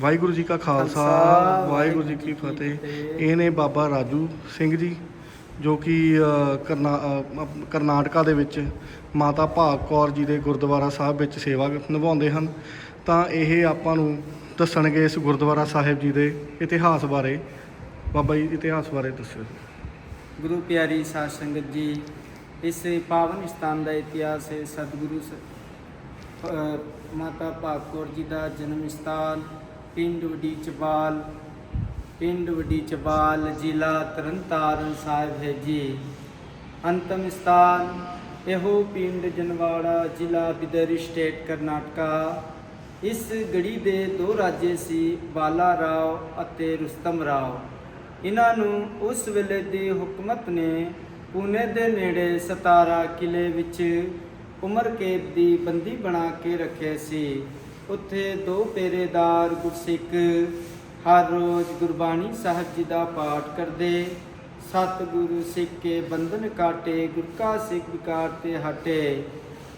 ਵਾਹਿਗੁਰੂ ਜੀ ਕਾ ਖਾਲਸਾ ਵਾਹਿਗੁਰੂ ਜੀ ਕੀ ਫਤਿਹ। ਇਹ ਨੇ ਬਾਬਾ ਰਾਜੂ ਸਿੰਘ ਜੀ ਜੋ ਕਿ ਕਰਨਾਟਕਾ ਦੇ ਵਿੱਚ ਮਾਤਾ ਭਾਗ ਕੌਰ ਜੀ ਦੇ ਗੁਰਦੁਆਰਾ ਸਾਹਿਬ ਵਿੱਚ ਸੇਵਾ ਨਿਭਾਉਂਦੇ ਹਨ। ਤਾਂ ਇਹ ਆਪਾਂ ਨੂੰ ਦੱਸਣਗੇ ਇਸ ਗੁਰਦੁਆਰਾ ਸਾਹਿਬ ਜੀ ਦੇ ਇਤਿਹਾਸ ਬਾਰੇ। ਬਾਬਾ ਜੀ ਇਤਿਹਾਸ ਬਾਰੇ ਦੱਸਿਓ ਗੁਰੂ ਪਿਆਰੀ ਸਾਧ ਸੰਗਤ ਜੀ ਇਸ ਪਾਵਨ ਸਥਾਨ ਦਾ ਇਤਿਹਾਸ ਹੈ। ਸਤਿਗੁਰੂ ਮਾਤਾ ਭਾਗ ਕੌਰ ਜੀ ਦਾ ਜਨਮ ਸਥਾਨ ਪਿੰਡ ਵਡੀਚਪਾਲ ਪਿੰਡ ਵਡੀਚਪਾਲ ਜ਼ਿਲ੍ਹਾ ਤਰਨਤਾਰਨ ਸਾਹਿਬ ਹੈ ਜੀ। ਅੰਤਮ ਸਥਾਨ, ਇਹੋ ਪਿੰਡ ਜਨਵਾੜਾ ਜ਼ਿਲ੍ਹਾ ਬਿਦਰ ਸਟੇਟ ਕਰਨਾਟਕਾ। ਇਸ ਗੜੀ ਦੇ ਦੋ ਰਾਜੇ ਸੀ, ਬਾਲਾ ਰਾਓ ਅਤੇ ਰੁਸਤਮ ਰਾਓ। ਇਹਨਾਂ ਨੂੰ ਉਸ ਵੇਲੇ ਦੀ ਹੁਕਮਤ ਨੇ ਪੂਨੇ ਦੇ ਨੇੜੇ 17 ਕਿਲੇ ਵਿੱਚ ਉਮਰ ਕੈਦ ਦੀ ਬੰਦੀ ਬਣਾ ਕੇ ਰੱਖਿਆ ਸੀ। ਉੱਥੇ ਦੋ ਪੇਰੇਦਾਰ ਗੁਰਸਿੱਖ ਹਰ ਰੋਜ਼ ਗੁਰਬਾਣੀ ਸਾਹਿਬ ਜੀ ਦਾ ਪਾਠ ਕਰਦੇ। ਸਤਿਗੁਰੂ ਸਿੱਖ ਕੇ ਬੰਧਨ ਕਾਟੇ, ਗੁਰ ਕਾ ਸਿੱਖ ਵਿਕਾਰ ਤੇ ਹਟੇ।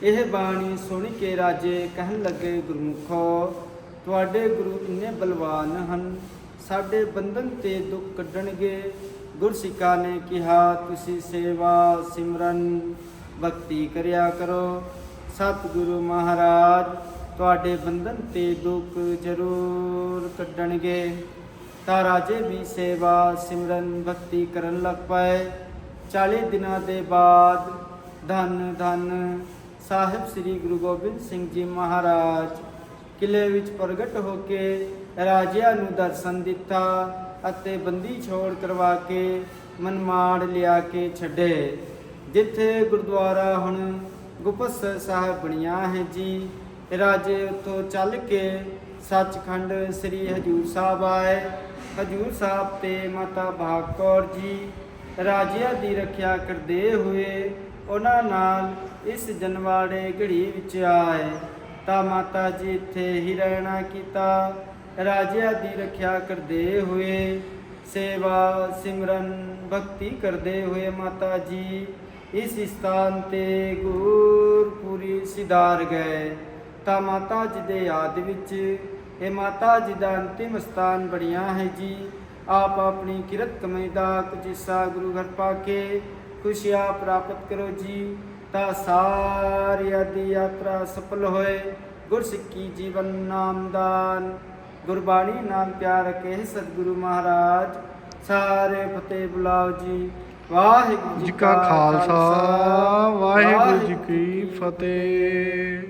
ਇਹ ਬਾਣੀ ਸੁਣ ਕੇ ਰਾਜੇ ਕਹਿਣ ਲੱਗੇ, ਗੁਰਮੁਖੋ, ਤੁਹਾਡੇ ਗੁਰੂ ਇੰਨੇ ਬਲਵਾਨ ਹਨ, ਸਾਡੇ ਬੰਧਨ ਤੇ ਦੁੱਖ ਕੱਢਣਗੇ। ਗੁਰਸਿੱਖਾਂ ਨੇ ਕਿਹਾ, ਤੁਸੀਂ ਸੇਵਾ ਸਿਮਰਨ, ਭਗਤੀ ਕਰਿਆ ਕਰੋ। ਸਤਿਗੁਰੂ ਮਹਾਰਾਜ ਤੁਹਾਡੇ ਬੰਧਨ ਤੇ ਦੁੱਖ ਜ਼ਰੂਰ ਕੱਢਣਗੇ। ਤਾਂ ਰਾਜੇ ਵੀ ਸੇਵਾ ਸਿਮਰਨ ਭਗਤੀ ਕਰਨ ਲੱਗ ਪਏ। 40 ਦਿਨਾਂ ਦੇ ਬਾਅਦ ਧੰਨ ਧੰਨ ਸਾਹਿਬ ਸ੍ਰੀ ਗੁਰੂ ਗੋਬਿੰਦ ਸਿੰਘ ਜੀ ਮਹਾਰਾਜ। ਕਿਲੇ ਵਿੱਚ ਪ੍ਰਗਟ ਹੋ ਕੇ ਰਾਜਿਆਂ ਨੂੰ ਦਰਸ਼ਨ ਦਿੱਤਾ ਅਤੇ ਬੰਦੀ ਛੋੜ ਕਰਵਾ ਕੇ ਮਨਮਾੜ ਲਿਆ ਕੇ ਛੱਡੇ। ਜਿੱਥੇ ਗੁਰਦੁਆਰਾ ਹੁਣ ਗੁਪਤਸਰ ਸਾਹਿਬ ਬਣਿਆ ਹੈ ਜੀ ਰਾਜੇ ਉੱਥੋਂ ਚੱਲ ਕੇ ਸੱਚਖੰਡ ਸ੍ਰੀ ਹਜੂਰ ਸਾਹਿਬ ਆਏ। ਹਜੂਰ ਸਾਹਿਬ ਤੇ ਮਾਤਾ ਭਾਗ ਕੌਰ ਜੀ ਰਾਜਿਆਂ ਦੀ ਰੱਖਿਆ ਕਰਦੇ ਹੋਏ ਉਹਨਾਂ ਨਾਲ ਇਸ ਜਨਵਾੜੇ ਘੜੀ ਵਿੱਚ ਆਏ। ਤਾਂ ਮਾਤਾ ਜੀ ਇੱਥੇ ਹੀ ਰਹਿਣਾ ਕੀਤਾ। ਰਾਜਿਆਂ ਦੀ ਰੱਖਿਆ ਕਰਦੇ ਹੋਏ ਸੇਵਾ ਸਿਮਰਨ ਭਗਤੀ ਕਰਦੇ ਹੋਏ ਮਾਤਾ ਜੀ ਇਸ ਸਥਾਨ ਤੇ ਗੁਰਪੁਰੀ ਸਿਧਾਰ ਗਏ। ਤਾਂ ਮਾਤਾ ਜੀ ਦੇ ਯਾਦ ਵਿੱਚ ਇਹ ਮਾਤਾ ਜੀ ਦਾ ਅੰਤਿਮ ਸਥਾਨ ਬਣਿਆ ਹੈ ਜੀ। ਆਪ ਆਪਣੀ ਕਿਰਤ ਕਮਾਈ ਦਾ ਕੁਝ ਹਿੱਸਾ ਗੁਰੂ ਘਰ ਪਾ ਕੇ ਖੁਸ਼ੀਆਂ ਪ੍ਰਾਪਤ ਕਰੋ ਜੀ। ਤਾਂ ਸਾਰਿਆਂ ਦੀ ਯਾਤਰਾ ਸਫਲ ਹੋਏ। ਗੁਰਸਿੱਖੀ ਜੀਵਨ ਨਾਮਦਾਨ ਗੁਰਬਾਣੀ ਨਾਮ ਪਿਆਰ ਕੇ ਸਤਿਗੁਰੂ ਮਹਾਰਾਜ। ਸਾਰੇ ਫਤਿਹ ਬੁਲਾਓ ਜੀ। ਵਾਹਿਗੁਰੂ ਜੀ ਕਾ ਖਾਲਸਾ ਵਾਹਿਗੁਰੂ ਜੀ ਕੀ ਫਤਿਹ।